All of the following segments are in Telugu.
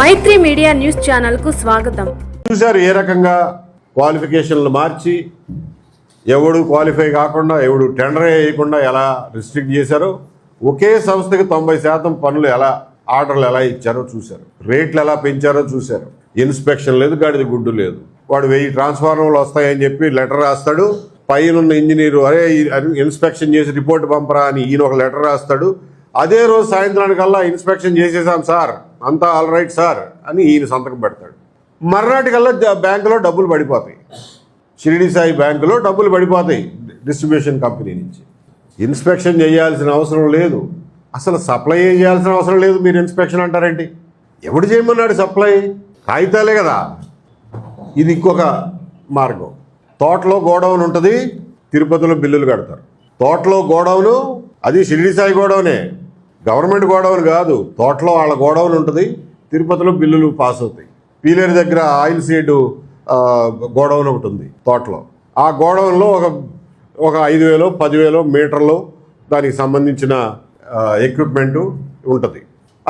మైత్రి మీడియా న్యూస్ ఛానల్కు స్వాగతం. చూశారు ఏ రకంగా క్వాలిఫికేషన్లు మార్చి ఎవడు క్వాలిఫై కాకుండా ఎవడు టెండర్ వేయకుండా ఎలా రిస్ట్రిక్ట్ చేశారో ఒకే సంస్థకి తొంభై శాతం పనులు ఎలా ఆర్డర్లు ఎలా ఇచ్చారో చూశారు. రేట్లు ఎలా పెంచారో చూశారు. ఇన్స్పెక్షన్ లేదు గాడిద గుడ్డు లేదు. వాడు వెయ్యి ట్రాన్స్ఫార్మర్లు వస్తాయని చెప్పి లెటర్ రాస్తాడు. పైన ఉన్న ఇంజనీరు అరే ఈ ఇన్స్పెక్షన్ చేసి రిపోర్ట్ పంపరా అని ఈయన ఒక లెటర్ రాస్తాడు. అదే రోజు సాయంత్రానికల్లా ఇన్స్పెక్షన్ చేసేసాం సార్. అంతా ఆల్ రైట్ సార్ అని ఈయన సంతకం పెడతాడు. మర్నాటికల్లా బ్యాంకులో డబ్బులు పడిపోతాయి. షిరిడి సాయి బ్యాంకులో డబ్బులు పడిపోతాయి డిస్ట్రిబ్యూషన్ కంపెనీ నుంచి. ఇన్స్పెక్షన్ చేయాల్సిన అవసరం లేదు. అసలు సప్లై చేయాల్సిన అవసరం లేదు మీరు ఇన్స్పెక్షన్ అంటారేంటి? ఎవడు చేయమన్నాడు సప్లై? కాగితాలే కదా. ఇది ఇంకొక మార్గం. తోటలో గోడౌన్ ఉంటుంది తిరుపతిలో బిల్లులు కడతారు. తోటలో గోడౌను అది షిరిడి సాయి గోడౌనే. గవర్నమెంట్ గోడౌన్ కాదు తోటలో వాళ్ళ గోడౌన్ ఉంటుంది తిరుపతిలో బిల్లులు పాస్ అవుతాయి. పీలేరు దగ్గర ఆయిల్ సీడ్ గోడౌన్ ఒకటి ఉంది తోటలో. ఆ గోడౌన్లో ఒక ఒక ఐదు వేలు పదివేలు మీటర్లు దానికి సంబంధించిన ఎక్విప్మెంట్ ఉంటుంది.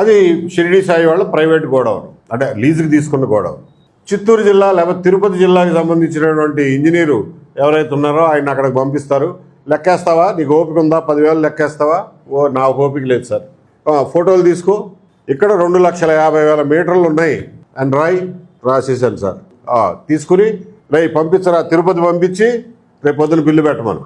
అది షిరిడి సాయి వాళ్ళ ప్రైవేట్ గోడౌన్ అంటే లీజుకి తీసుకున్న గోడౌన్. చిత్తూరు జిల్లా లేకపోతే తిరుపతి జిల్లాకి సంబంధించినటువంటి ఇంజనీరు ఎవరైతే ఉన్నారో ఆయన అక్కడికి పంపిస్తారు. లెక్కేస్తావా? నీకు ఓపిక ఉందా? పదివేలు లెక్కేస్తావా? ఓ నా ఓపిక లేదు సార్. ఫోటోలు తీసుకో. ఇక్కడ రెండు లక్షల యాభై వేల మీటర్లు ఉన్నాయి. అండ్ రాయ్ రాసేసాను సార్. తీసుకుని రేయ్ పంపించరా. తిరుపతి పంపించి రేపు పొద్దున బిల్లు పెట్టమను.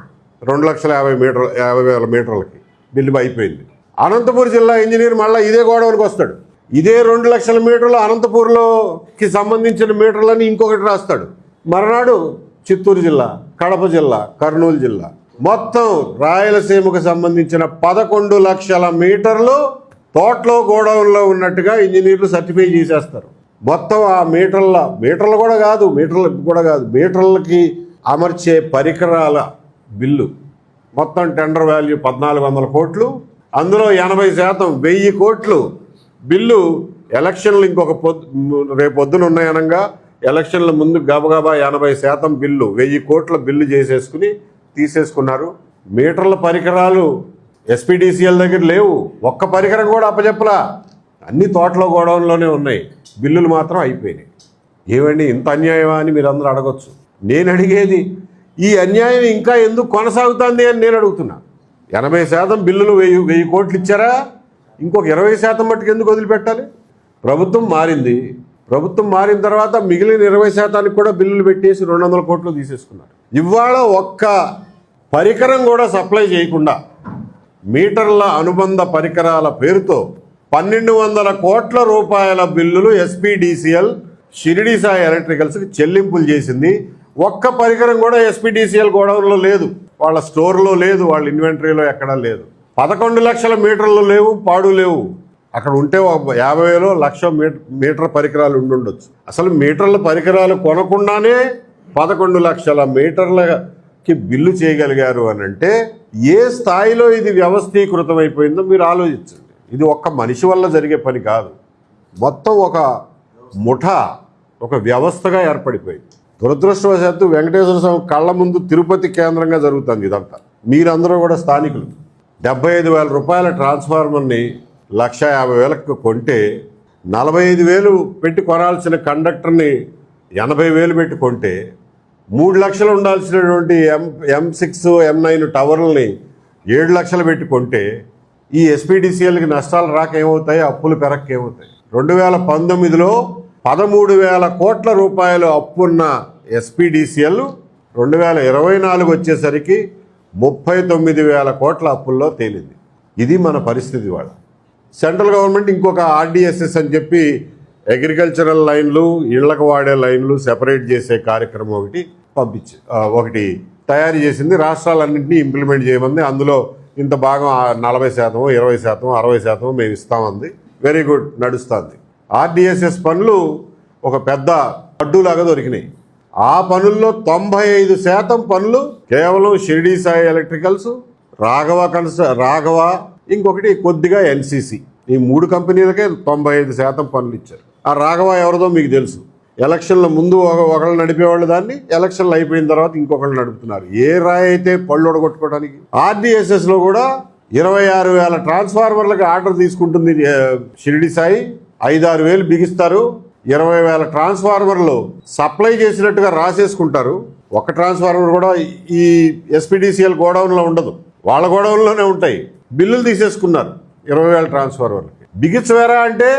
రెండు లక్షల యాభై మీటర్ యాభై వేల మీటర్లకి బిల్లు అయిపోయింది. అనంతపూర్ జిల్లా ఇంజనీర్ మళ్ళీ ఇదే గోడవనికి వస్తాడు. ఇదే రెండు లక్షల మీటర్లు అనంతపూర్లోకి సంబంధించిన మీటర్లని ఇంకొకటి రాస్తాడు. మర్నాడు చిత్తూరు జిల్లా కడప జిల్లా కర్నూలు జిల్లా. మొత్తం రాయలసీమకు సంబంధించిన పదకొండు లక్షల మీటర్లు తోటలో గోడౌన్లో ఉన్నట్టుగా ఇంజనీర్లు సర్టిఫై చేసేస్తారు. మొత్తం ఆ మీటర్ల మీటర్లు కూడా కాదు మీటర్లు కూడా కాదు మీటర్లకి అమర్చే పరికరాల బిల్లు. మొత్తం టెండర్ వాల్యూ పద్నాలుగు వందల కోట్లు. అందులో ఎనభై శాతం వెయ్యి కోట్లు బిల్లు ఎలక్షన్లు ఇంకొక పొద్దు రేపు పొద్దున ఉన్నాయనగా ఎలక్షన్ల ముందు గబగబా ఎనభై శాతం బిల్లు వెయ్యి కోట్ల బిల్లు చేసేసుకుని తీసేసుకున్నారు. మీటర్ల పరికరాలు ఎస్పీడీసీఎల్ దగ్గర లేవు. ఒక్క పరికరం కూడా అప్పచెప్పలా అన్ని తోటలో గోడౌన్లోనే ఉన్నాయి. బిల్లులు మాత్రం అయిపోయినాయి. ఏమండి ఇంత అన్యాయమా అని మీరు అందరూ అడగొచ్చు. నేను అడిగేది ఈ అన్యాయం ఇంకా ఎందుకు కొనసాగుతుంది అని నేను అడుగుతున్నా. ఎనభై శాతం బిల్లులు వెయ్యి వెయ్యి కోట్లు ఇచ్చారా? ఇంకొక ఇరవై శాతం మట్టుకు ఎందుకు వదిలిపెట్టాలి? ప్రభుత్వం మారింది. ప్రభుత్వం మారిన తర్వాత మిగిలిన ఇరవై శాతానికి కూడా బిల్లులు పెట్టేసి రెండు వందల కోట్లు తీసేసుకున్నారు. ఇవాళ ఒక్క పరికరం కూడా సప్లై చేయకుండా మీటర్ల అనుబంధ పరికరాల పేరుతో పన్నెండు వందల కోట్ల రూపాయల బిల్లులు ఎస్పీడీసీఎల్ షిరిడి సాయి ఎలక్ట్రికల్స్కి చెల్లింపులు చేసింది. ఒక్క పరికరం కూడా ఎస్పీడీసీఎల్ గోడౌన్లో లేదు. వాళ్ళ స్టోర్లో లేదు వాళ్ళ ఇన్వెంటరీలో ఎక్కడా లేదు. పదకొండు లక్షల మీటర్లు లేవు పాడు లేవు. అక్కడ ఉంటే ఒక యాభై వేలు లక్ష మీటర్ పరికరాలు ఉండుండొచ్చు. అసలు మీటర్ల పరికరాలు కొనకుండానే పదకొండు లక్షల మీటర్లకి బిల్లు చేయగలిగారు అని అంటే ఏ స్థాయిలో ఇది వ్యవస్థీకృతం అయిపోయిందో మీరు ఆలోచించండి. ఇది ఒక్క మనిషి వల్ల జరిగే పని కాదు. మొత్తం ఒక ముఠ ఒక వ్యవస్థగా ఏర్పడిపోయింది. దురదృష్టవశాత్తు వెంకటేశ్వర స్వామి కళ్ళ ముందు తిరుపతి కేంద్రంగా జరుగుతుంది ఇదంతా. మీరందరూ కూడా స్థానికులు. డెబ్బై ఐదు వేల రూపాయల ట్రాన్స్ఫార్మర్ని లక్ష యాభై వేలకు కొంటే నలభై ఐదు వేలు పెట్టి కొనాల్సిన కండక్టర్ని ఎనభై వేలు పెట్టి కొంటే మూడు లక్షలు ఉండాల్సినటువంటి ఎం ఎం సిక్స్ ఎం నైన్ టవర్లని ఏడు లక్షలు పెట్టి కొంటే ఈ ఎస్పీడీసీఎల్కి నష్టాలు రాక ఏమవుతాయి అప్పులు పెరక్క ఏమవుతాయి రెండు వేల పంతొమ్మిదిలో పదమూడు వేల కోట్ల రూపాయలు అప్పున్న ఎస్పీడీసీఎల్ రెండు వేల ఇరవై నాలుగు వచ్చేసరికి ముప్పై తొమ్మిది వేల కోట్ల అప్పుల్లో తేలింది. ఇది మన పరిస్థితి వాళ్ళ. సెంట్రల్ గవర్నమెంట్ ఇంకొక ఆర్డిఎస్ఎస్ అని చెప్పి అగ్రికల్చరల్ లైన్లు ఇళ్ళకు వాడే లైన్లు సెపరేట్ చేసే కార్యక్రమం ఒకటి పంపించి ఒకటి తయారు చేసింది. రాష్ట్రాలన్నింటినీ ఇంప్లిమెంట్ చేయమంది. అందులో ఇంత భాగం నలభై శాతం ఇరవై శాతం అరవై శాతం మేము ఇస్తామంది. Very good. నడుస్తుంది. ఆర్డిఎస్ఎస్ పనులు ఒక పెద్ద అడ్డులాగా దొరికినాయి. ఆ పనుల్లో తొంభై ఐదు శాతం పనులు కేవలం షిరిడీ సాయి ఎలక్ట్రికల్స్ రాఘవ కన్స రాఘవ ఇంకొకటి కొద్దిగా ఎన్సీసీ. ఈ మూడు కంపెనీలకే తొంభై ఐదు శాతం పనులు ఇచ్చారు. ఆ రాఘవ ఎవరిదో మీకు తెలుసు. ఎలక్షన్ల ముందు ఒక ఒకళ్ళు నడిపేవాళ్ళు దాన్ని ఎలక్షన్లు అయిపోయిన తర్వాత ఇంకొకళ్ళు నడుపుతున్నారు. ఏ రాయి అయితే పళ్ళు ఒడగొట్టుకోవడానికి? ఆర్డీఎస్ఎస్లో కూడా ఇరవై ఆరు వేల ట్రాన్స్ఫార్మర్లకు ఆర్డర్ తీసుకుంటుంది షిరిడి సాయి. ఐదారు వేలు బిగిస్తారు. ఇరవై వేల ట్రాన్స్ఫార్మర్లు సప్లై చేసినట్టుగా రాసేసుకుంటారు. ఒక ట్రాన్స్ఫార్మర్ కూడా ఈ ఎస్పీడీసీఎల్ గోడౌన్లో ఉండదు. వాళ్ళ గోడౌన్లోనే ఉంటాయి. బిల్లులు తీసేసుకున్నారు ఇరవై వేల ట్రాన్స్ఫార్మర్లకి. బిగించవేరా అంటే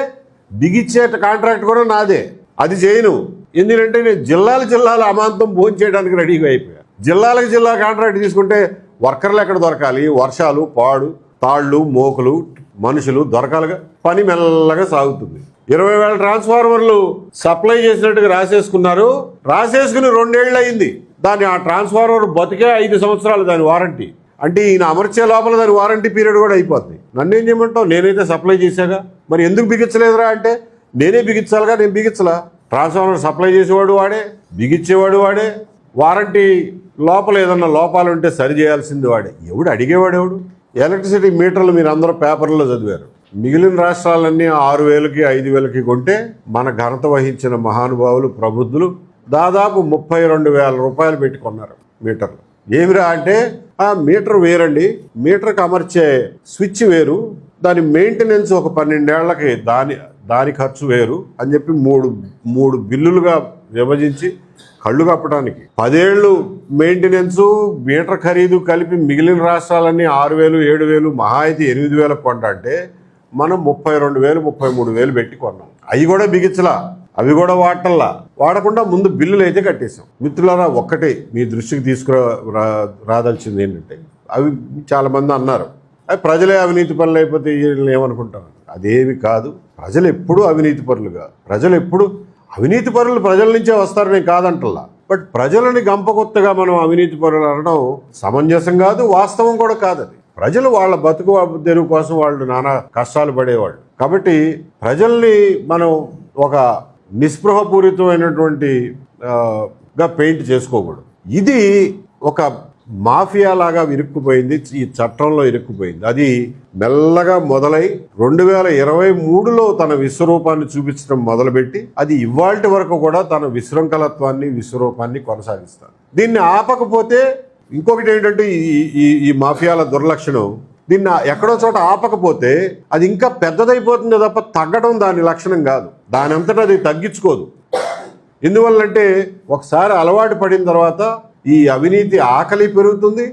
బిగిచ్చే కాంట్రాక్ట్ కూడా నాదే. అది చేయను. ఎందుకంటే నేను జిల్లాల జిల్లాల అమాంతం భోజనం చేయడానికి రెడీగా అయిపోయా. జిల్లాలకు జిల్లా కాంట్రాక్ట్ తీసుకుంటే వర్కర్లు ఎక్కడ దొరకాలి? వర్షాలు పాడు తాళ్ళు మోకులు మనుషులు దొరకాలిగా. పని మెల్లగా సాగుతుంది. ఇరవై వేల ట్రాన్స్ఫార్మర్లు సప్లై చేసినట్టుగా రాసేసుకున్నారు. రాసేసుకుని రెండేళ్ళు అయింది. దాని ఆ ట్రాన్స్ఫార్మర్ బతికే ఐదు సంవత్సరాలు దాని వారంటీ. అంటే ఈయన అమర్చే లోపల దాని వారంటీ పీరియడ్ కూడా అయిపోతుంది నన్ను ఏం చేయమంటావు? నేనైతే సప్లై చేశాగా. మరి ఎందుకు బిగించలేదురా అంటే నేనే బిగించాలిగా నేను బిగించలా. ట్రాన్స్ఫార్మర్ సప్లై చేసేవాడు వాడే బిగించేవాడు వాడే. వారంటీ లోపల ఏదన్నా లోపాలు ఉంటే సరి చేయాల్సింది వాడే. ఎవడు అడిగేవాడు ఎవడు? ఎలక్ట్రిసిటీ మీటర్లు మీరు అందరూ పేపర్లో చదివారు. మిగిలిన రాష్ట్రాలన్నీ ఆరు వేలకి ఐదు వేలకి కొంటే మన ఘనత వహించిన మహానుభావులు ప్రబుద్ధులు దాదాపు ముప్పై రెండు వేల రూపాయలు పెట్టుకున్నారు మీటర్లు. ఏమిరా అంటే ఆ మీటర్ వేరండి. మీటర్కి అమర్చే స్విచ్ వేరు. దాని మెయింటెనెన్స్ ఒక పన్నెండేళ్ళకి దాని దాని ఖర్చు వేరు అని చెప్పి మూడు మూడు బిల్లులుగా విభజించి కళ్ళు కప్పడానికి పదేళ్ళు మెయింటెనెన్స్ మీటర్ ఖరీదు కలిపి మిగిలిన రాష్ట్రాలన్నీ ఆరు వేలు ఏడు వేలు మహా అయితే ఎనిమిది వేలకు కొంటా అంటే మనం ముప్పై రెండు వేలు ముప్పై మూడు వేలు పెట్టి కొన్నాం. అవి కూడా బిగించలా. అవి కూడా వాడటంలా. వాడకుండా ముందు బిల్లులు అయితే కట్టేసాం మిత్రులారా ఒక్కటే మీ దృష్టికి తీసుకురా రా- రాదాల్సింది ఏంటంటే అవి చాలా మంది అన్నారు. అవి ప్రజలే అవినీతి పనులు అయిపోతే వీళ్ళని ఏమనుకుంటారు? అదేమి కాదు. ప్రజలు ఎప్పుడూ అవినీతి పరులుగా ప్రజలు ఎప్పుడు అవినీతి పరులు ప్రజల నుంచే వస్తారు నేను కాదంటల్లా బట్ ప్రజలని గంపకొత్తగా మనం అవినీతి పరులు అనడం సమంజసం కాదు వాస్తవం కూడా కాదు అది. ప్రజలు వాళ్ళ బతుకు తెరువు కోసం వాళ్ళు నానా కష్టాలు పడేవాళ్ళు. కాబట్టి ప్రజల్ని మనం ఒక నిస్పృహపూరితమైనటువంటి గా పెయింట్ చేసుకోకూడదు. ఇది ఒక మాఫియా లాగా ఇరుక్కుపోయింది ఈ చట్టంలో ఇరుక్కుపోయింది. అది మెల్లగా మొదలై రెండు వేల ఇరవై మూడులో తన విశ్వరూపాన్ని చూపించడం మొదలుపెట్టి అది ఇవాల్టి వరకు కూడా తన విశృంఖలత్వాన్ని విశ్వరూపాన్ని కొనసాగిస్తాను దీన్ని ఆపకపోతే ఇంకొకటి ఏంటంటే ఈ ఈ ఈ మాఫియాల దుర్లక్షణం దీన్ని ఎక్కడో చోట ఆపకపోతే అది ఇంకా పెద్దదైపోతుంది తప్ప తగ్గడం దాని లక్షణం కాదు. దాని అంతటా అది తగ్గించుకోదు. ఎందువల్లంటే ఒకసారి అలవాటు పడిన తర్వాత ఈ అవినీతి ఆకలి పెరుగుతుంది.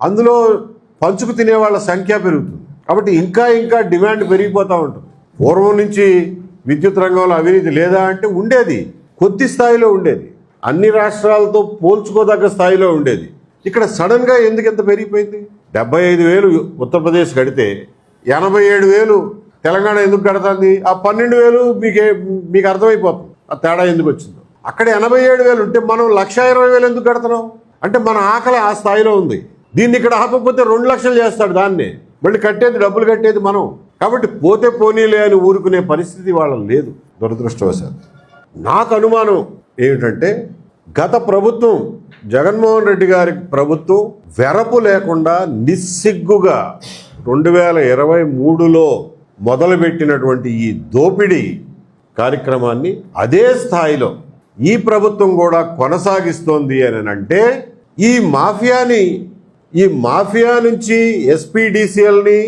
అందులో పంచుకు తినే వాళ్ళ సంఖ్య పెరుగుతుంది. కాబట్టి ఇంకా ఇంకా డిమాండ్ పెరిగిపోతూ ఉంటుంది. పూర్వం నుంచి విద్యుత్ రంగంలో అవినీతి లేదా అంటే ఉండేది. కొద్ది స్థాయిలో ఉండేది. అన్ని రాష్ట్రాలతో పోల్చుకోదగ్గ స్థాయిలో ఉండేది. ఇక్కడ సడన్గా ఎందుకు ఎంత పెరిగిపోయింది? డెబ్బై ఐదు వేలు ఉత్తరప్రదేశ్ కడితే ఎనభై ఏడు వేలు తెలంగాణ ఎందుకు కడుతుంది? ఆ పన్నెండు వేలు మీకే మీకు అర్థమైపోతుంది. ఆ తేడా ఎందుకు వచ్చిందో. అక్కడ ఎనభై ఏడు వేలు ఉంటే మనం లక్ష ఇరవై వేలు ఎందుకు కడుతున్నాం? అంటే మన ఆకలి ఆ స్థాయిలో ఉంది. దీన్ని ఇక్కడ ఆపకపోతే రెండు లక్షలు చేస్తాడు దాన్ని. మళ్ళీ కట్టేది డబ్బులు కట్టేది మనం. కాబట్టి పోతే పోనీలే అని ఊరుకునే పరిస్థితి వాళ్ళ లేదు. దురదృష్టవశాత్తు. నాకు అనుమానం ఏమిటంటే గత ప్రభుత్వం జగన్మోహన్ రెడ్డి గారి ప్రభుత్వం వెరపు లేకుండా నిస్సిగ్గుగా రెండు వేల ఇరవై మూడులో మొదలుపెట్టినటువంటి ఈ దోపిడీ కార్యక్రమాన్ని అదే స్థాయిలో ఈ ప్రభుత్వం కూడా కొనసాగిస్తోంది అని అంటే ఈ మాఫియాని ఈ మాఫియా నుంచి ఎస్పీడీసీఎల్ని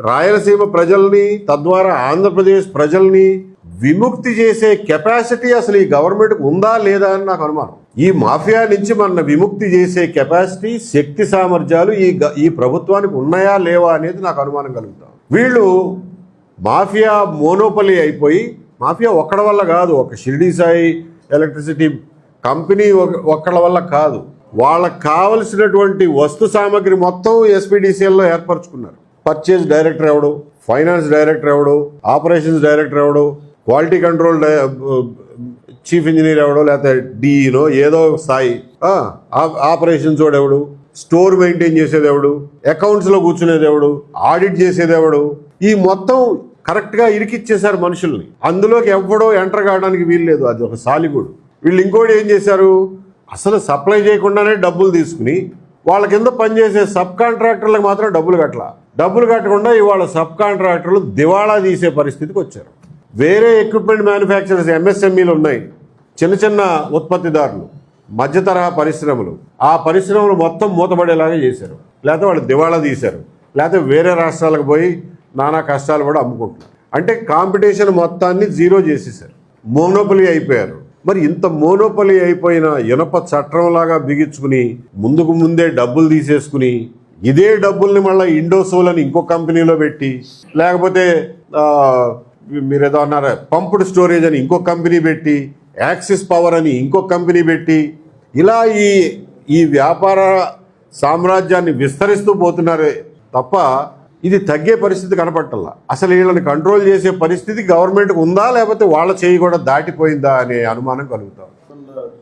రాయలసీమ ప్రజల్ని తద్వారా ఆంధ్రప్రదేశ్ ప్రజల్ని విముక్తి చేసే కెపాసిటీ అసలు ఈ గవర్నమెంట్కి ఉందా లేదా అని నాకు అనుమానం. ఈ మాఫియా నుంచి మన విముక్తి చేసే కెపాసిటీ శక్తి సామర్థ్యాలు ఈ ఈ ప్రభుత్వానికి ఉన్నాయా లేవా అనేది నాకు అనుమానం కలుగుతాం వీళ్ళు మాఫియా మోనోపలి అయిపోయి మాఫియా ఒక్కడి వల్ల కాదు ఒక షిరిడి సాయి ఎలక్ట్రిసిటీ కంపెనీ ఒక- ఒక్కడి వల్ల కాదు. వాళ్ళకి కావలసినటువంటి వస్తు సామాగ్రి మొత్తం ఎస్పీడీసీఎల్లో ఏర్పరచుకున్నారు. పర్చేజ్ డైరెక్టర్ ఎవడు? ఫైనాన్స్ డైరెక్టర్ ఎవడు? ఆపరేషన్స్ డైరెక్టర్ ఎవడు? క్వాలిటీ కంట్రోల్ డై- చీఫ్ ఇంజనీర్ ఎవడో లేకపోతే డిఈనో ఏదో ఒక స్థాయి. ఆ, ఆ- ఆపరేషన్స్ ఎవడు? స్టోర్ మెయింటైన్ చేసేది ఎవడు? అకౌంట్స్లో కూర్చునేది ఎవడు? ఆడిట్ చేసేది ఎవడు? ఈ మొత్తం కరెక్ట్గా ఇరికిచ్చేశారు మనుషుల్ని. అందులోకి ఎవడో ఎంటర్ కావడానికి వీల్లేదు అది ఒక సాలిగుడు. వీళ్ళు ఇంకోటి ఏం చేశారు? అసలు సప్లై చేయకుండానే డబ్బులు తీసుకుని వాళ్ళ కింద పనిచేసే సబ్ కాంట్రాక్టర్లకు మాత్రం డబ్బులు కట్టల. డబ్బులు కట్టకుండా ఇవాళ సబ్ కాంట్రాక్టర్లు దివాళా తీసే పరిస్థితికి వచ్చారు. వేరే ఎక్విప్మెంట్ మ్యానుఫ్యాక్చరర్స్ ఎంఎస్ఎంఈలు ఉన్నాయి. చిన్న చిన్న ఉత్పత్తిదారులు మధ్య తరహా పరిశ్రమలు ఆ పరిశ్రమలు మొత్తం మూతపడేలాగా చేశారు. లేకపోతే వాళ్ళు దివాళా తీశారు. లేకపోతే వేరే రాష్ట్రాలకు పోయి నానా కష్టాలు కూడా అమ్ముకుంటున్నారు. అంటే కాంపిటీషన్ మొత్తాన్ని జీరో చేసేసారు మోనోపలి అయిపోయారు. మరి ఇంత మోనోపలి అయిపోయిన ఇనప చట్రంలాగా బిగించుకుని ముందుకు ముందే డబ్బులు తీసేసుకుని ఇదే డబ్బుల్ని మళ్ళీ ఇండోసోల్ అని ఇంకో కంపెనీలో పెట్టి లేకపోతే మీరు ఏదో అన్నారా పంపుడ్ స్టోరేజ్ అని ఇంకో కంపెనీ పెట్టి యాక్సిస్ పవర్ అని ఇంకో కంపెనీ పెట్టి ఇలా ఈ ఈ వ్యాపార సామ్రాజ్యాన్ని విస్తరిస్తూ పోతున్నారే తప్ప ఇది తగ్గే పరిస్థితి కనపట్టల్లా అసలు వీళ్ళని కంట్రోల్ చేసే పరిస్థితి గవర్నమెంట్కి ఉందా లేకపోతే వాళ్ళ చేయి కూడా దాటిపోయిందా అనే అనుమానం కలుగుతాం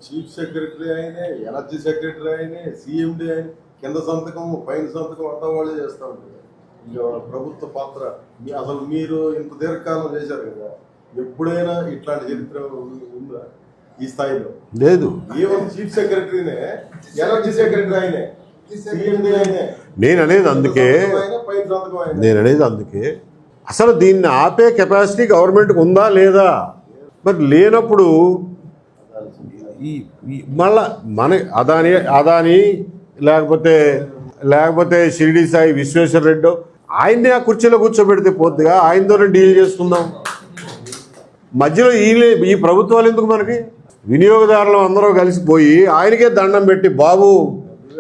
చీఫ్ సెక్రటరీ అయినే ఎనర్జీ సెక్రటరీ అయినే సిఎండి అయిన కింద సంతకం పైన సంతకం అంతా వాళ్ళే చేస్తూ ఉంటారు. ఇక ప్రభుత్వ పాత్ర మీ- అసలు మీరు ఇంత దీర్ఘకాలం చేశారు కదా. ఎప్పుడైనా ఇట్లాంటి చరిత్ర ఉందా ఈ స్థాయిలో? లేదు. ఈవెన్ చీఫ్ సెక్రటరీనే ఎనర్జీ సెక్రటరీ అయినే నేను అనేది అందుకే నేను అనేది అందుకే అసలు దీన్ని ఆపే కెపాసిటీ గవర్నమెంట్కి ఉందా లేదా? మరి లేనప్పుడు ఈ మళ్ళా మన అదాని అదాని లేకపోతే లేకపోతే షిరిడి సాయి విశ్వేశ్వర రెడ్డి ఆయన్ని ఆ కుర్చీలో కూర్చోబెడితే పోద్దిగా? ఆయనతోనే డీల్ చేసుకుందాం. మధ్యలో ఈ ఈ ప్రభుత్వాలు ఎందుకు మనకి? వినియోగదారులు అందరూ కలిసిపోయి ఆయనకే దండం పెట్టి బాబు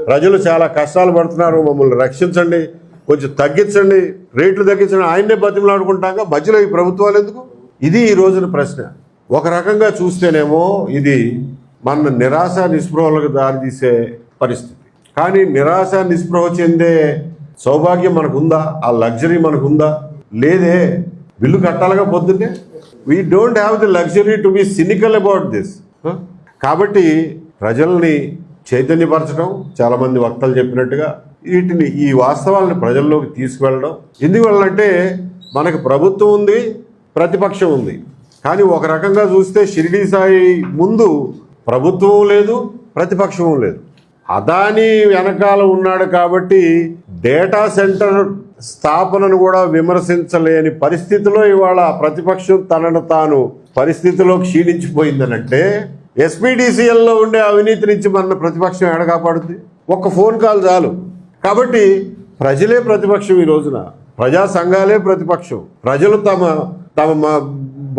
ప్రజలు చాలా కష్టాలు పడుతున్నారు మమ్మల్ని రక్షించండి కొంచెం తగ్గించండి రేట్లు తగ్గించండి ఆయన్నే బతిమలాడుకుంటాక మధ్యలో ఈ ప్రభుత్వాలు ఎందుకు? ఇది ఈ రోజున ప్రశ్న. ఒక రకంగా చూస్తేనేమో ఇది మన నిరాశ నిస్పృహలకు దారితీసే పరిస్థితి. కానీ నిరాశ నిస్పృహ చెందే సౌభాగ్యం మనకుందా? ఆ లగ్జరీ మనకుందా? లేదే. బిల్లు కట్టాలిగా పొద్దున్నే? We don't have the luxury to be cynical about this కాబట్టి ప్రజల్ని చైతన్యపరచడం చాలామంది వక్తలు చెప్పినట్టుగా వీటిని ఈ వాస్తవాలను ప్రజల్లోకి తీసుకువెళ్ళడం. ఎందువల్లంటే మనకు ప్రభుత్వం ఉంది ప్రతిపక్షం ఉంది. కానీ ఒక రకంగా చూస్తే షిరిడి సాయి ముందు ప్రభుత్వం లేదు ప్రతిపక్షం లేదు. అదాని వెనకాల ఉన్నాడు కాబట్టి డేటా సెంటర్ స్థాపనను కూడా విమర్శించలేని పరిస్థితిలో ఇవాళ ప్రతిపక్షం తనను తాను పరిస్థితిలో క్షీణించిపోయిందనంటే ఎస్పీడీసీఎల్లో ఉండే అవినీతి నుంచి మన ప్రతిపక్షం ఎడ కాపాడుతుంది ఒక్క ఫోన్ కాల్ చాలు. కాబట్టి ప్రజలే ప్రతిపక్షం ఈ రోజున. ప్రజా సంఘాలే ప్రతిపక్షం. ప్రజలు తమ తమ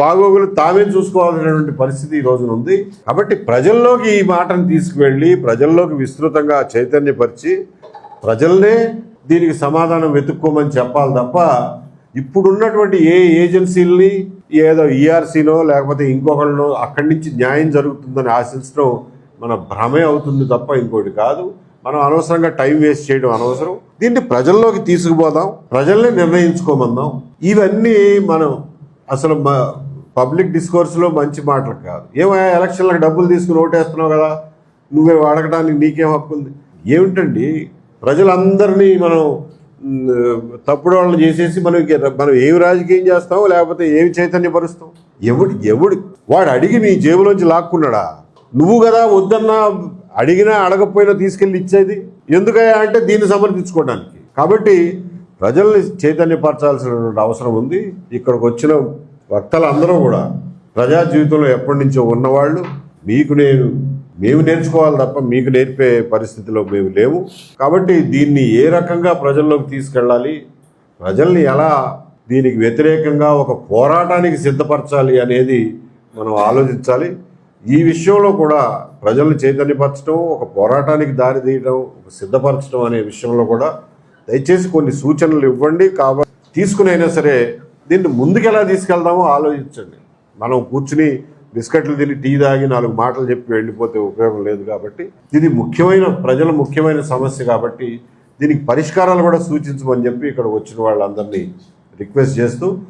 బాగోగులు తామే చూసుకోవాల్సినటువంటి పరిస్థితి ఈ రోజున ఉంది. కాబట్టి ప్రజల్లోకి ఈ మాటను తీసుకువెళ్ళి ప్రజల్లోకి విస్తృతంగా చైతన్యపరిచి ప్రజల్నే దీనికి సమాధానం వెతుక్కోమని చెప్పాలి తప్ప ఇప్పుడున్నటువంటి ఏ ఏజెన్సీలని ఏదో ఈఆర్సీనో లేకపోతే ఇంకొకళ్ళనో అక్కడి నుంచి న్యాయం జరుగుతుందని ఆశించడం మన భ్రమే అవుతుంది తప్ప ఇంకోటి కాదు. మనం అనవసరంగా టైం వేస్ట్ చేయడం అనవసరం. దీన్ని ప్రజల్లోకి తీసుకుపోదాం. ప్రజల్ని నిర్ణయించుకోమందాం. ఇవన్నీ మనం అసలు పబ్లిక్ డిస్కోర్స్లో మంచి మాటలు కాదు. ఏమయ్యా ఎలక్షన్లకు డబ్బులు తీసుకుని ఓటేస్తున్నావు కదా. నువ్వే వాడకడానికి నీకేం హక్కు ఉంది? ఏమిటండి? ప్రజలందరినీ మనం మ్, తప్పుడు చేసేసి మనం మనం ఏమి రాజకీయం చేస్తాం లేకపోతే ఏమి చైతన్యపరుస్తాం? ఎవడు ఎవడు? వాడు అడిగి నీ జేబులోంచి లాక్కున్నాడా? నువ్వు కదా వద్దన్నా అడిగినా అడగకపోయినా తీసుకెళ్ళి ఇచ్చేది? ఎందుకయ్యా అంటే దీన్ని సమర్థించుకోవడానికి. కాబట్టి ప్రజల్ని చైతన్యపరచాల్సినటువంటి అవసరం ఉంది. ఇక్కడికి వచ్చిన వక్తలందరూ కూడా ప్రజా జీవితంలో ఎప్పటి నుంచో ఉన్నవాళ్ళు. మీకు నేను మేము నేర్చుకోవాలి తప్ప మీకు నేర్పే పరిస్థితిలో మేము లేము కాబట్టి దీన్ని ఏ రకంగా ప్రజల్లోకి తీసుకెళ్ళాలి? ప్రజల్ని ఎలా దీనికి వ్యతిరేకంగా ఒక పోరాటానికి సిద్ధపరచాలి అనేది మనం ఆలోచించాలి. ఈ విషయంలో కూడా ప్రజల్ని చైతన్యపరచడం ఒక పోరాటానికి దారి తీయడం ఒక సిద్ధపరచడం అనే విషయంలో కూడా దయచేసి కొన్ని సూచనలు ఇవ్వండి. కాబట్టి తీసుకునైనా సరే దీన్ని ముందుకు ఎలా తీసుకెళ్దామో ఆలోచించండి. మనం కూర్చుని బిస్కెట్లు తిని టీ తాగి నాలుగు మాటలు చెప్పి వెళ్ళిపోతే ఉపయోగం లేదు కాబట్టి ఇది ముఖ్యమైన ప్రజల ముఖ్యమైన సమస్య కాబట్టి దీనికి పరిష్కారాలు కూడా సూచించమని చెప్పి ఇక్కడ వచ్చిన వాళ్ళందరినీ రిక్వెస్ట్ చేస్తూ